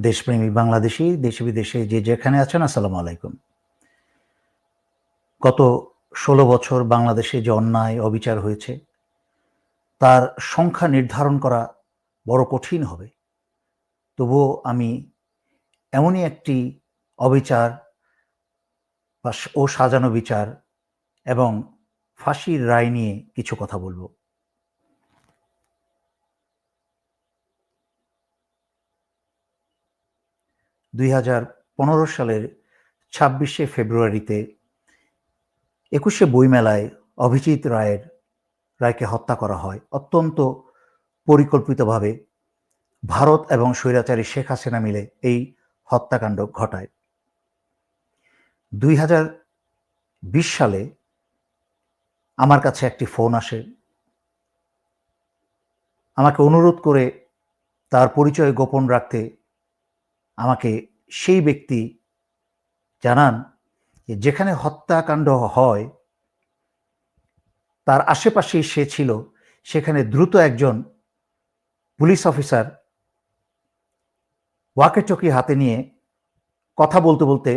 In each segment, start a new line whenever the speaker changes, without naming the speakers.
দেশপ্রেমী বাংলাদেশি, দেশে বিদেশে যে যেখানে আছেন, আসসালামু আলাইকুম। গত ষোলো বছর বাংলাদেশে যে অন্যায়, অবিচার হয়েছে, তার সংখ্যা নির্ধারণ করা বড় কঠিন হবে। তবুও আমি এমনই একটি অবিচার ও সাজানো বিচার এবং ফাঁসির রায় নিয়ে কিছু কথা বলব। দুই হাজার পনেরো সালের ছাব্বিশে ফেব্রুয়ারিতে একুশে বইমেলায় অভিজিৎ রায়ের রায়কে হত্যা করা হয়। অত্যন্ত পরিকল্পিতভাবে ভারত এবং স্বৈরাচারী শেখ হাসিনা মিলে এই হত্যাকাণ্ড ঘটায়। দুই হাজার বিশ সালে আমার কাছে একটি ফোন আসে। আমাকে অনুরোধ করে তার পরিচয় গোপন রাখতে আমাকে সেই ব্যক্তি জানান যে যেখানে হত্যাকাণ্ড হয়, তার আশেপাশেই সে ছিল, সেখানে দ্রুত একজন পুলিশ অফিসার ওয়াকেটকি হাতে নিয়ে কথা বলতে বলতে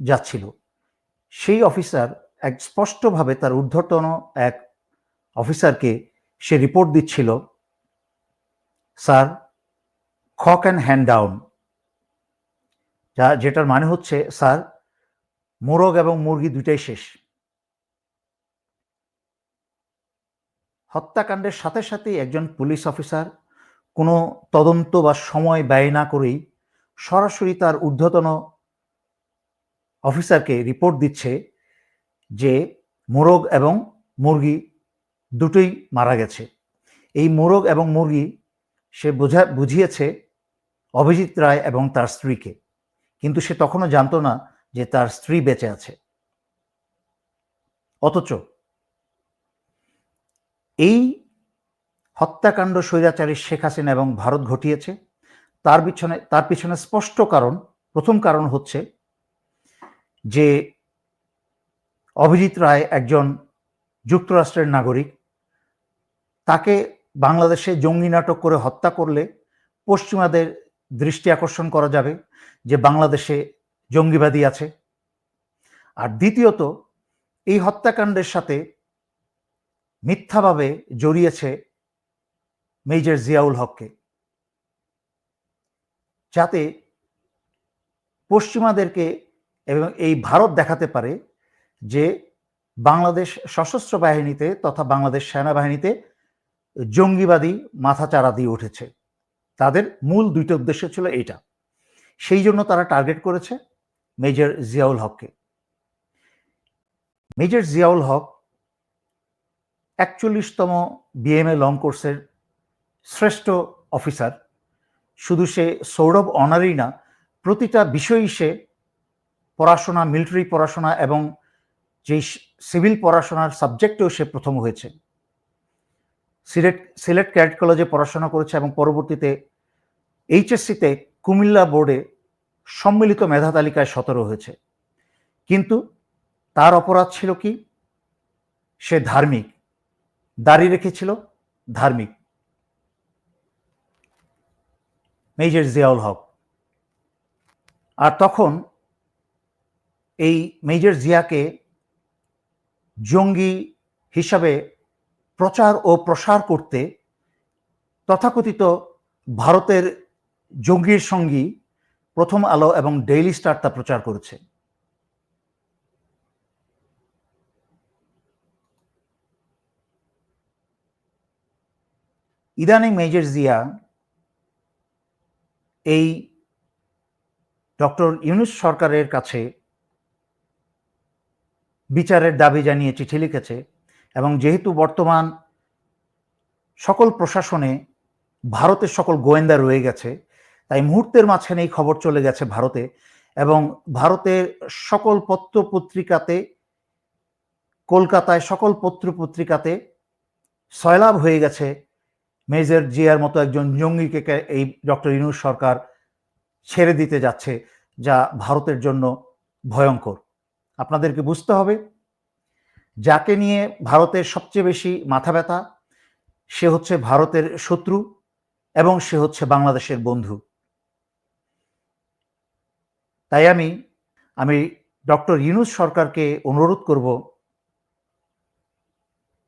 যাচ্ছিল। সেই অফিসার এক স্পষ্টভাবে তার ঊর্ধ্বতন এক অফিসারকে সে রিপোর্ট দিচ্ছিল, স্যার খক অ্যান্ড হ্যান্ড ডাউন। যা, যেটার মানে হচ্ছে, স্যার, মোরগ এবং মুরগি দুইটাই শেষ। হত্যাকাণ্ডের সাথে সাথেই একজন পুলিশ অফিসার কোনো তদন্ত বা সময় ব্যয় না করেই সরাসরি তার ঊর্ধ্বতন অফিসারকে রিপোর্ট দিচ্ছে যে মোরগ এবং মুরগি দুটোই মারা গেছে। এই মোরগ এবং মুরগি সে বোঝা, বুঝিয়েছে অভিজিৎ রায় এবং তার স্ত্রীকে। কিন্তু সে তখনও জানতো না যে তার স্ত্রী বেঁচে আছে। অথচ এই হত্যাকাণ্ড স্বৈরাচারী শেখ হাসিনা এবং ভারত ঘটিয়েছে, তার পিছনে তার পিছনে স্পষ্ট কারণ, প্রথম কারণ হচ্ছে যে অভিজিৎ রায় একজন যুক্তরাষ্ট্রের নাগরিক, তাকে বাংলাদেশে জঙ্গি নাটক করে হত্যা করলে পশ্চিমাদের দৃষ্টি আকর্ষণ করা যাবে যে বাংলাদেশে জঙ্গিবাদী আছে। আর দ্বিতীয়ত, এই হত্যাকাণ্ডের সাথে মিথ্যাভাবে জড়িয়েছে মেজর জিয়াউল হককে। যাতে পশ্চিমাদেরকে এবং এই ভারত দেখাতে পারে যে বাংলাদেশ সশস্ত্র বাহিনীতে তথা বাংলাদেশ সেনাবাহিনীতে জঙ্গিবাদী মাথাচাড়া দিয়ে উঠেছে। তাদের মূল দুইটা উদ্দেশ্য ছিল এটা সেই জন্য তারা টার্গেট করেছে মেজর জিয়াউল হককে। মেজর জিয়াউল হক একচল্লিশতম বিএমএ লং কোর্সের শ্রেষ্ঠ অফিসার শুধু সে সৌরভ অনারই না, প্রতিটা বিষয়ই সে পড়াশোনা মিলিটারি পড়াশোনা এবং যেই সিভিল পড়াশোনার সাবজেক্টেও সে প্রথম হয়েছে। সিলেট সিলেট ক্যাডেট কলেজে পড়াশোনা করেছে এবং পরবর্তীতে এইচএসসিতে কুমিল্লা বোর্ডে সম্মিলিত মেধা তালিকায় সতেরো হয়েছে। কিন্তু তার অপরাধ ছিল কি? সে ধার্মিক। দাড়ি রেখেছিল ধার্মিক। মেজর জিয়াউল হক। আর তখন এই মেজর জিয়াকে জঙ্গি হিসাবে প্রচার ও প্রসার করতে তথাকথিত ভারতের জঙ্গির সঙ্গী প্রথম আলো এবং ডেইলি স্টার তা প্রচার করেছে। ইদানিং মেজর জিয়া এই ডক্টর ইউনুস সরকারের কাছে বিচারের দাবি জানিয়ে চিঠি লিখেছে। এবং যেহেতু বর্তমান সকল প্রশাসনে ভারতের সকল গোয়েন্দা রয়ে গেছে, তাই মুহূর্তের মাঝখানে এই খবর চলে গেছে ভারতে এবং ভারতের সকল পত্র পত্রিকাতে কলকাতায় সকল পত্র পত্রিকাতে সয়লাভ হয়ে গেছে মেজর জিয়ার মতো একজন জঙ্গিকে এই ডক্টর ইনুস সরকার ছেড়ে দিতে যাচ্ছে, যা ভারতের জন্য ভয়ঙ্কর। আপনাদেরকে বুঝতে হবে যাকে নিয়ে ভারতের সবচেয়ে বেশি মাথা ব্যথা, সে হচ্ছে ভারতের শত্রু এবং সে হচ্ছে বাংলাদেশের বন্ধু। তাই আমি আমি ডক্টর ইউনুস সরকারকে অনুরোধ করব,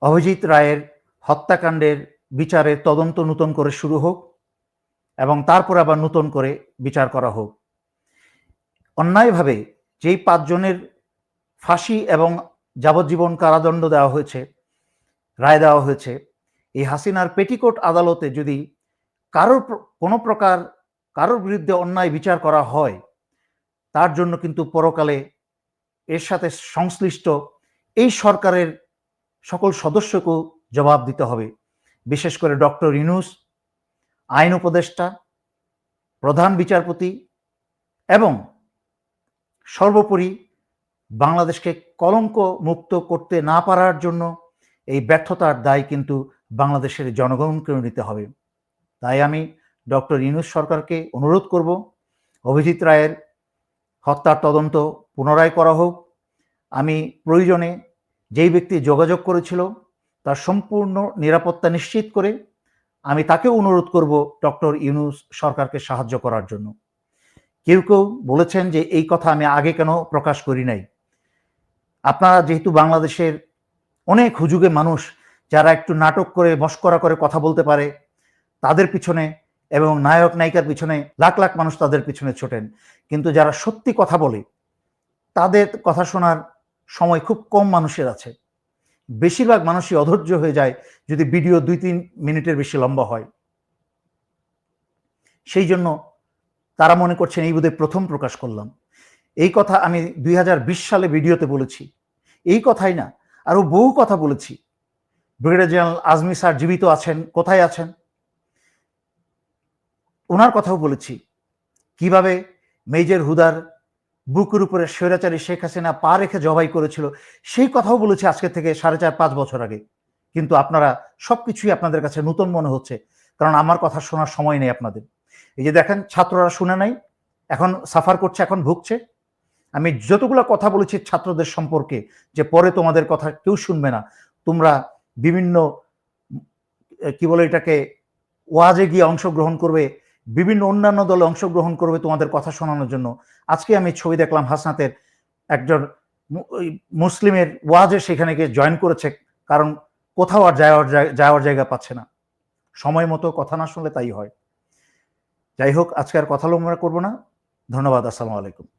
অভিজিৎ রায়ের হত্যাকাণ্ডের বিচারের তদন্ত নূতন করে শুরু হোক এবং তারপর আবার নূতন করে বিচার করা হোক। অন্যায়ভাবে যেই পাঁচজনের ফাঁসি এবং যাবজ্জীবন কারাদণ্ড দেওয়া হয়েছে, রায় দেওয়া হয়েছে। এই হাসিনার পেটিকোট আদালতে যদি কারোর কোনো প্রকার কারোর বিরুদ্ধে অন্যায় বিচার করা হয়, তার জন্য কিন্তু পরকালে এর সাথে সংশ্লিষ্ট এই সরকারের সকল সদস্যকেও জবাব দিতে হবে। বিশেষ করে ডক্টর ইনুস আইন উপদেষ্টা, প্রধান বিচারপতি এবং সর্বোপরি বাংলাদেশকে কলঙ্ক মুক্ত করতে না পারার জন্য এই ব্যর্থতার দায় কিন্তু বাংলাদেশের জনগণকেও নিতে হবে। তাই আমি ডক্টর ইনুস সরকারকে অনুরোধ করব, অভিজিৎ রায়ের হত্যার তদন্ত পুনরায় করা হোক। আমি প্রয়োজনে যেই ব্যক্তি যোগাযোগ করেছিল তার সম্পূর্ণ নিরাপত্তা নিশ্চিত করে আমি তাকেও অনুরোধ করব ডক্টর ইউনুস সরকারকে সাহায্য করার জন্য। কেউ কেউ বলেছেন যে এই কথা আমি আগে কেন প্রকাশ করি নাই। আপনারা যেহেতু বাংলাদেশের অনেক হুজুগে মানুষ, যারা একটু নাটক করে, মস্করা করে কথা বলতে পারে, তাদের পিছনে এবং নায়ক নায়িকার পিছনে লাখ লাখ মানুষ তাদের পিছনে ছোটেন। কিন্তু যারা সত্যি কথা বলে, তাদের কথা শোনার সময় খুব কম মানুষের আছে। বেশিরভাগ মানুষই অধৈর্য হয়ে যায় যদি ভিডিও দুই তিন মিনিটের বেশি লম্বা হয়। সেই জন্য তারা মনে করছেন, এই বোধে প্রথম প্রকাশ করলাম। এই কথা আমি দুই হাজার বিশ সালে ভিডিওতে বলেছি। এই কথাই না, আরও বহু কথা বলেছি। ব্রিগেডিয়ার জেনারেল আজমি স্যার জীবিত আছেন, কোথায় আছেন? ওনার কথাও বলেছি, কীভাবে মেজর হুদার বুকের উপরে স্বৈরাচারী শেখ হাসিনা পা রেখে জবাই করেছিল, সেই কথাও বলেছি আজকে থেকে সাড়ে চার, পাঁচ বছর আগে। কিন্তু আপনারা সবকিছুই আপনাদের কাছে নতুন মনে হচ্ছে, কারণ আমার কথা শোনার সময় নেই আপনাদের। এই যে দেখেন, ছাত্ররা শুনে নাই, এখন সাফার করছে, এখন ভুগছে। আমি যতগুলো কথা বলেছি ছাত্রদের সম্পর্কে, যে পরে তোমাদের কথা কেউ শুনবে না। তোমরা বিভিন্ন কি বলে এটাকে, ওয়াজে গিয়ে অংশগ্রহণ করবে, বিভিন্ন অন্যান্য দলে অংশগ্রহণ করবে তোমাদের কথা শোনানোর জন্য। আজকে আমি ছবি দেখলাম হাসনাতের একজন মুসলিমের ওয়াজে সেখানে গিয়ে জয়েন করেছে, কারণ কোথাও আর যাওয়ার যাওয়ার জায়গা পাচ্ছে না। সময় মতো কথা না শুনলে তাই হয়। যাই হোক, আজকে আর কথা লম্বা করব না। ধন্যবাদ, আসসালামু আলাইকুম।